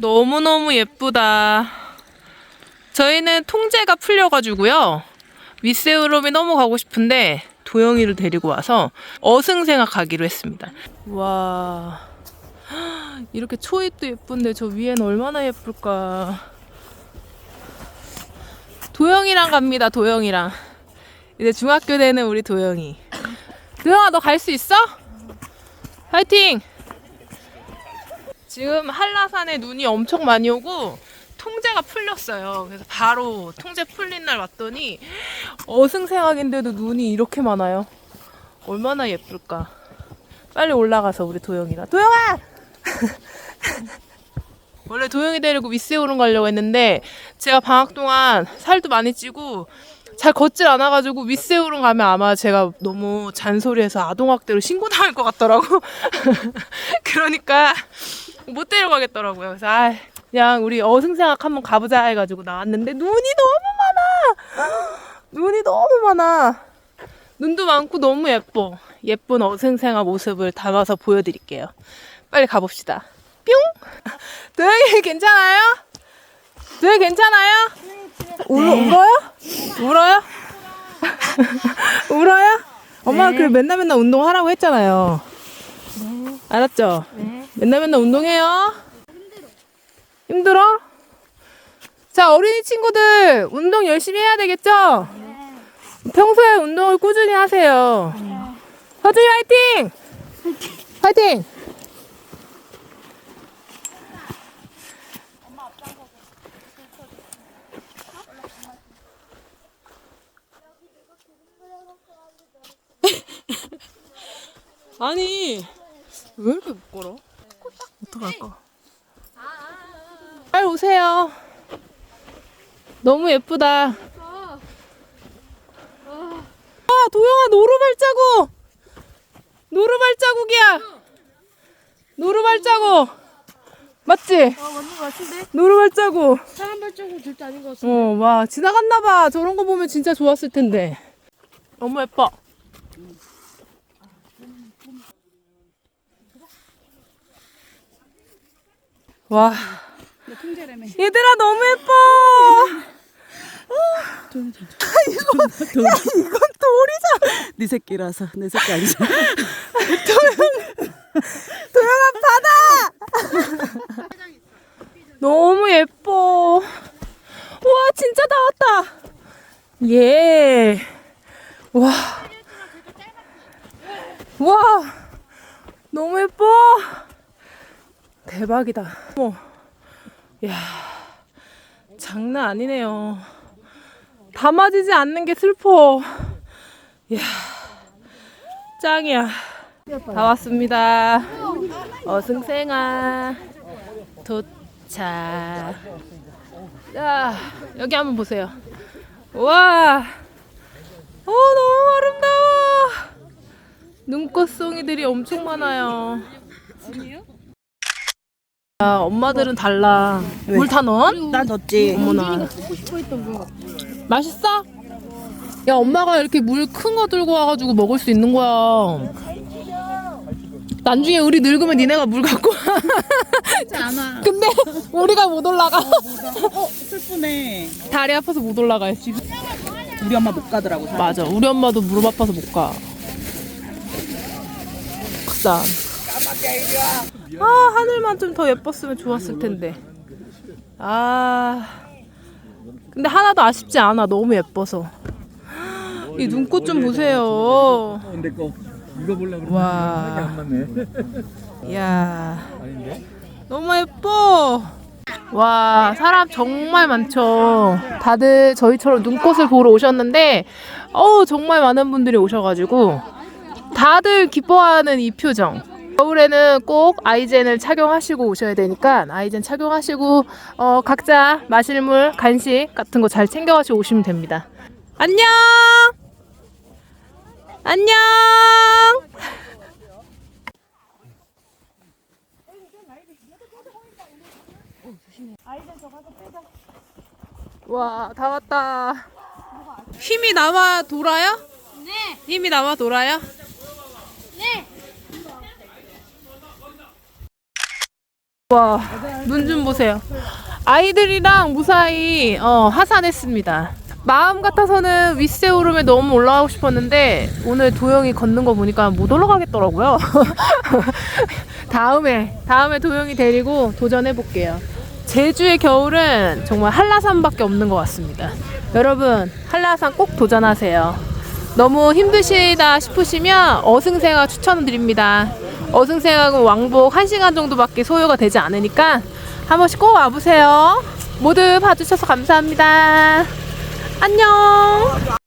너무너무 예쁘다. 저희는 통제가 풀려가지고요. 윗세우름이 너무 가고 싶은데 도영이를 데리고 와서 어승생학 가기로 했습니다. 와 이렇게 초입도 예쁜데 저 위엔 얼마나 예쁠까. 도영이랑 갑니다. 도영이랑 이제 중학교 되는 우리 도영이. 도영아 너 갈 수 있어? 파이팅! 지금 한라산에 눈이 엄청 많이 오고 통제가 풀렸어요. 그래서 바로 통제 풀린 날 왔더니 어승생학인데도 눈이 이렇게 많아요. 얼마나 예쁠까. 빨리 올라가서 우리 도영이랑 도영아! 원래 도영이 데리고 윗세오름 가려고 했는데 제가 방학 동안 살도 많이 찌고 잘 걷질 않아가지고 윗세우름 가면 아마 제가 너무 잔소리해서 아동학대로 신고 당할 것 같더라고. 그러니까 못 데려가겠더라고요. 그래서 아 그냥 우리 어승생학 한번 가보자 해가지고 나왔는데 눈이 너무 많아. 눈이 너무 많아. 눈도 많고 너무 예뻐. 예쁜 어승생학 모습을 담아서 보여드릴게요. 빨리 가봅시다. 뿅! 도영이 괜찮아요? 도영이 괜찮아요? 울, 울어요? 울어요? 울어요? 엄마가 그래 맨날 맨날 운동하라고 했잖아요. 알았죠? 맨날 맨날 운동해요. 힘들어? 자, 어린이 친구들 운동 열심히 해야 되겠죠? 평소에 운동을 꾸준히 하세요. 서준이 화이팅! 화이팅! 아니 왜 이렇게 못 걸어? 어떡할까? 빨리 오세요. 너무 예쁘다. 아 도영아 노루 발자국. 노루 발자국이야. 노루 발자국. 맞지? 아 맞는 것 같은데? 노루 발자국. 사람 발자국 절대 아닌 것 같아. 어, 와 지나갔나 봐. 저런 거 보면 진짜 좋았을 텐데. 너무 예뻐. 와. 얘들아 너무 예뻐. 이건 돌이잖아. 네 새끼라서 내 새끼 아니지. 도영아 바다. 너무 예뻐. 와 진짜 다 왔다. 예. 와. 와. 너무 예뻐. 대박이다. 어머. 야. 장난 아니네요. 담아지지 않는 게 슬퍼. 야. 짱이야. 다 왔습니다. 어승생아 도착. 자 여기 한번 보세요. 와, 어 너무 아름다워. 눈꽃송이들이 엄청 많아요. 아, 엄마들은 달라. 물 다 넣어? 난 넣었지. 어머나. 맛있어? 야, 엄마가 이렇게 물 큰 거 들고 와가지고 먹을 수 있는 거야. 나중에 우리 늙으면 니네가 물 갖고 와. 않아. 근데 우리가 못 올라가. 어 슬프네. 다리 아파서 못 올라가요, 지금. 우리 엄마 못 가더라고. 사- 맞아. 우리 엄마도 무릎 아파서 못 가. 극단. 아, 하늘만 좀 더 예뻤으면 좋았을 텐데. 아. 근데 하나도 아쉽지 않아. 너무 예뻐서. 이 눈꽃 좀 보세요. 와. 이야. 너무 예뻐. 와, 사람 정말 많죠. 다들 저희처럼 눈꽃을 보러 오셨는데, 어우, 정말 많은 분들이 오셔가지고, 다들 기뻐하는 이 표정. 겨울에는 꼭 아이젠을 착용하시고 오셔야 되니까, 아이젠 착용하시고, 어, 각자 마실 물, 간식 같은 거 잘 챙겨가시고 오시면 됩니다. 안녕! 안녕! 와, 다 왔다. 힘이 남아 돌아요? 네. 힘이 남아 돌아요? 와, 눈 좀 보세요. 아이들이랑 무사히 어, 하산했습니다. 마음 같아서는 윗세 오름에 너무 올라가고 싶었는데 오늘 도영이 걷는 거 보니까 못 올라가겠더라고요. 다음에 다음에 도영이 데리고 도전해 볼게요. 제주의 겨울은 정말 한라산밖에 없는 것 같습니다. 여러분 한라산 꼭 도전하세요. 너무 힘드시다 싶으시면 어승생화 추천드립니다. 어승생화는 왕복 1시간 정도밖에 소요가 되지 않으니까 한 번씩 꼭 와보세요. 모두 봐주셔서 감사합니다. 안녕.